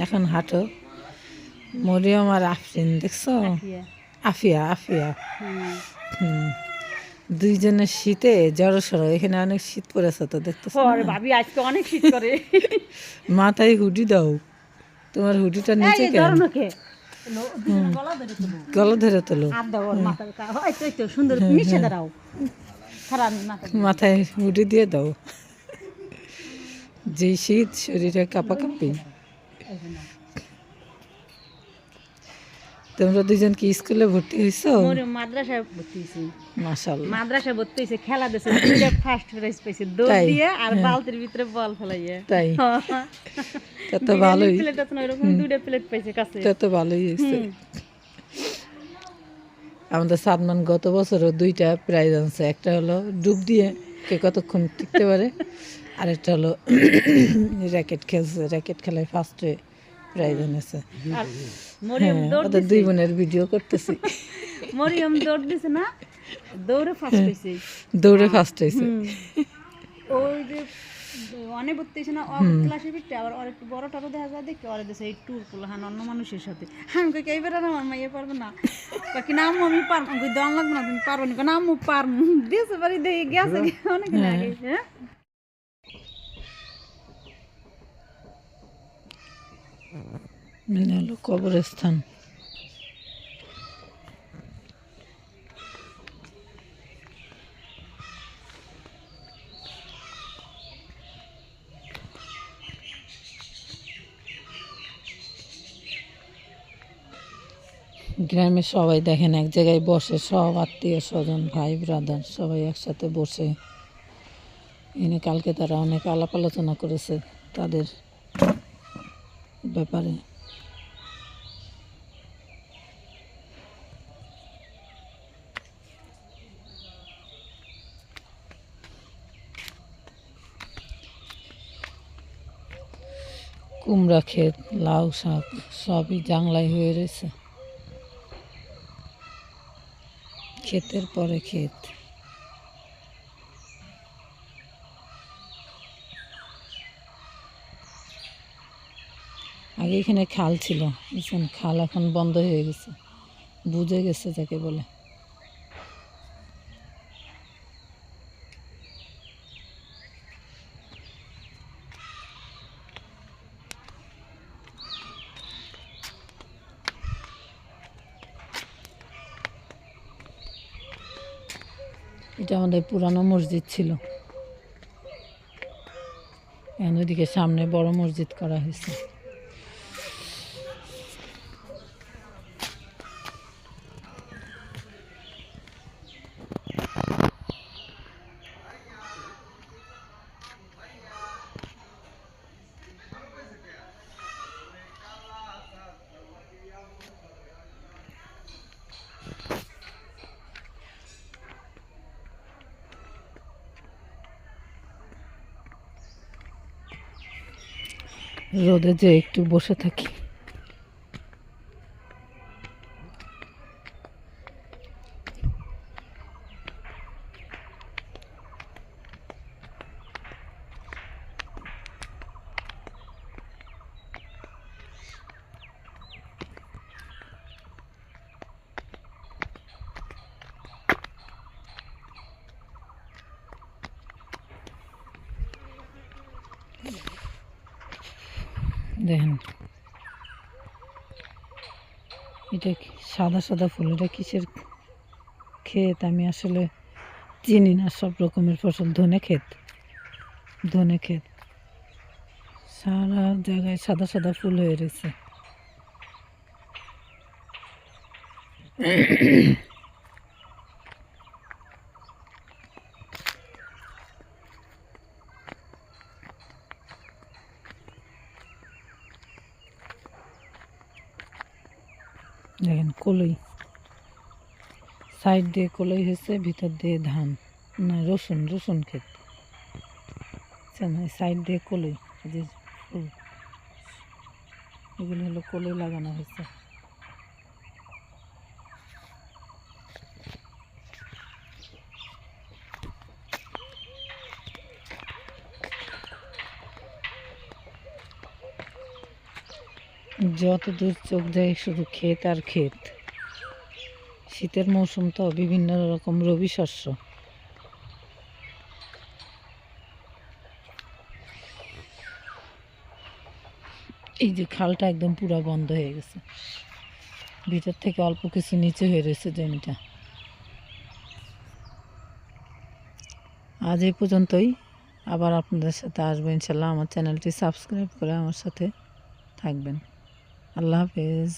এখন হাঁটো। মরিয়ম আর আফরিন দেখছ? আফিয়া। আফিয়া হুম। দুইজনের শীতে জড়ো সড়ো এখানে অনেক শীত পড়েছে তো দেখতেছো ওরে ভাবি আজকে অনেক শীত করে। মাথায় হুডি দাও। তোমার হুডিটা নিচে কেন? গলা ধরে তুলো। সুন্দর মিশে দাঁড়াও। মাথায় হুডি দিয়ে দাও। যেই শীত শরীরে কাঁপাকাঁপি। তোমরা দুজন কি স্কুলে ভর্তি মোর মাদ্রাসায় ভর্তি হয়েছি মাসাল মাদ্রাসায় ভর্তি হয়েছে খেলা দিয়েছে দুইটা ফার্স্ট প্রাইজ পাইছে দৌড় দিয়ে আর বালতির ভিতরে বল ফেলাইয়ে। তাই? তা তো ভালোই। প্লেট না ওইরকম দুইটা প্লেট পাইছে কাছে। তা তো ভালোই হয়েছে আমাদের সাদমান গত বছরও দুইটা প্রাইজ আনছে। একটা হলো ডুব দিয়ে কে কতক্ষণ টিকতে পারে? আরেকটা হলো র্যাকেট খেলছে। র্যাকেট খেলায় ফার্স্টে প্রাইজ এনেছে ওদের দুই বোনের ভিডিও করতেছি। মরিয়ম দৌড় দিছে না? দৌড়ে ফার্স্ট হয়েছে দৌড়ে ফার্স্ট হয়েছে ওই যে অনেক ভর্তি হয়েছে না ক্লাসে আবার একটু বড় দেখা যায় দেখি ওরা দেশে এই ট্যুর করল হ্যাঁ অন্য মানুষের সাথে। হ্যাঁ আমি কই এইবার আর আমার মাইয়ে পারবে না? বাকি না আম্মু আমি পারব কই দম লাগবে না তুমি পারব না। না আম্মু পারব। দিয়েছে বাড়ি দেখে গেছে অনেক লাগে হ্যাঁ। মানে কবরস্থান। গ্রামে সবাই দেখেন, এক জায়গায় বসে সব আত্মীয় স্বজন, ভাই, ব্রাদার সবাই একসাথে বসে। এনে কালকে তারা অনেক আলাপ আলোচনা করেছে তাদের ব্যাপারে। কুমড়া ক্ষেত, লাউ শাক, সবই জাংলায় হয়ে রয়েছে। ক্ষেতের পরে ক্ষেত। আগে এখানে খাল ছিল খাল এখন বন্ধ হয়ে গেছে। বুঝে গেছে যাকে বলে। এটা আমাদের পুরানো মসজিদ ছিল। এখন ওইদিকে সামনে বড় মসজিদ করা হয়েছে। রোদে যে একটু বসে থাকি। দেখেন। এটা সাদা সাদা ফুল? এটা কিসের ক্ষেত? আমি আসলে চিনি না সব রকমের ফসল। ধনে ক্ষেত। ধনে ক্ষেত। সারা জায়গায় সাদা সাদা ফুল হয়ে রয়েছে। দেখেন কলই। সাইড দিয়ে কলই হয়েছে, ভিতর দিয়ে ধান। না, রসুন রসুন ক্ষেত। সাইড দিয়ে কলই যে ফুল। এগুলো হলো কলই লাগানো হয়েছে। যত দূর চোখ যায় শুধু ক্ষেত আর ক্ষেত। শীতের মৌসুম তো বিভিন্ন রকম রবি শস্য। এই যে খালটা একদম পুরো বন্ধ হয়ে গেছে। ভিতর থেকে অল্প কিছু নিচে হয়ে রয়েছে জমিটা। আজ এই পর্যন্তই। আবার আপনাদের সাথে আসব ইনশাল্লাহ। আমার চ্যানেলটি সাবস্ক্রাইব করে আমার সাথে থাকবেন। আল্লাহ হাফেজ